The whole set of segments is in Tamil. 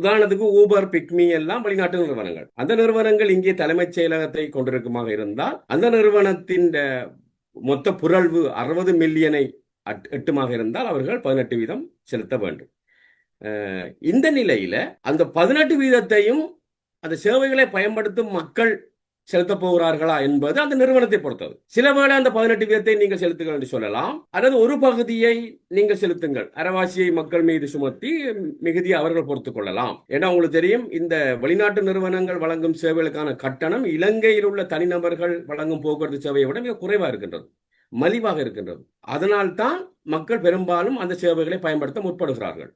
உதாரணத்துக்கு ஊபர் பிக்மி எல்லாம் வெளிநாட்டு நிறுவனங்கள். அந்த நிறுவனங்கள் இங்கே தலைமைச் செயலகத்தை கொண்டிருக்குமாக இருந்தால் அந்த நிறுவனத்தின் மொத்த புரள்வு அறுபது மில்லியனை அட்- எட்டுமாக இருந்தால் அவர்கள் பதினெட்டு வீதம் செலுத்த வேண்டும். இந்த நிலையில அந்த பதினெட்டு வீதத்தையும் அந்த சேவைகளை பயன்படுத்தும் மக்கள் செலுத்தப் போகிறார்களா என்பது அந்த நிறுவனத்தை பொறுத்தது. சில வேளை அந்த பதினெட்டு வீதத்தை நீங்கள் செலுத்துங்கள் என்று சொல்லலாம். அல்லது ஒரு பகுதியை நீங்கள் செலுத்துங்கள். அரவாசியை மக்கள் மீது சுமத்தி மிகுதியை அவர்கள் பொறுத்துக் கொள்ளலாம். ஏன்னா உங்களுக்கு தெரியும் இந்த வெளிநாட்டு நிறுவனங்கள் வழங்கும் சேவைகளுக்கான கட்டணம் இலங்கையில் உள்ள தனிநபர்கள் வழங்கும் போக்குவரத்து சேவையை விட மிக குறைவாக இருக்கின்றது. மலிவாக இருக்கின்றது. அதனால்தான் மக்கள் பெரும்பாலும் அந்த சேவைகளை பயன்படுத்த முற்படுகிறார்கள்.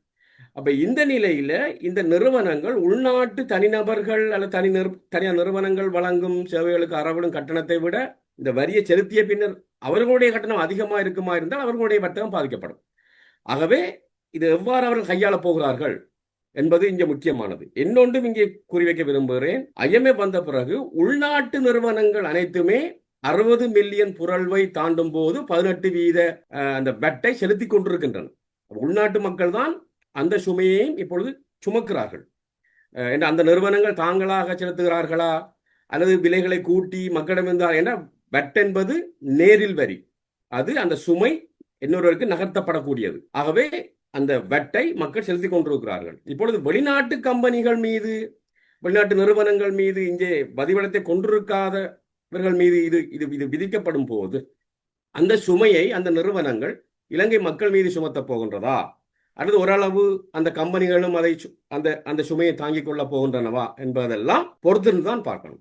அப்ப இந்த நிலையில இந்த நிறுவனங்கள் உள்நாட்டு தனிநபர்கள் அல்லது தனி நிறு தனியார் நிறுவனங்கள் வழங்கும் சேவைகளுக்கு அறவிடும் கட்டணத்தை விட இந்த வரியை செலுத்திய பின்னர் அவர்களுடைய கட்டணம் அதிகமாக இருக்குமா இருந்தால் அவர்களுடைய வர்த்தகம் பாதிக்கப்படும். ஆகவே இது எவ்வாறு அவர்கள் கையாளப் போகிறார்கள் என்பது இங்கே முக்கியமானது. இன்னொன்றும் இங்கே குறிவைக்க விரும்புகிறேன். ஐஎம்ஏ வந்த பிறகு உள்நாட்டு நிறுவனங்கள் அனைத்துமே அறுபது மில்லியன் புரள்வை தாண்டும் போது பதினெட்டு வீத அந்த வெட்டை செலுத்தி கொண்டிருக்கின்றன. உள்நாட்டு மக்கள் தான் அந்த சுமையையும் இப்பொழுது சுமக்கிறார்கள். என்ற அந்த நிறுவனங்கள் தாங்களாக செலுத்துகிறார்களா? அல்லது விலைகளை கூட்டி மக்களிடம் இருந்தால் என்ற வெட் என்பது நேரில் வரி. அது அந்த சுமை இன்னொருவருக்கு நகர்த்தப்படக்கூடியது. ஆகவே அந்த வெட்டை மக்கள் செலுத்தி கொண்டிருக்கிறார்கள். இப்பொழுது வெளிநாட்டு கம்பெனிகள் மீது வெளிநாட்டு நிறுவனங்கள் மீது இங்கே பதிவிடத்தை கொண்டிருக்காதவர்கள் மீது இது இது இது விதிக்கப்படும் போது அந்த சுமையை அந்த நிறுவனங்கள் இலங்கை மக்கள் மீது சுமத்தப் போகின்றதா? அல்லது ஓரளவு அந்த கம்பெனிகளும் அதை சு- அந்த அந்த சுமையை தாங்கிக் கொள்ள போகின்றனவா என்பதெல்லாம் பொறுத்திருந்து தான் பார்க்கணும்.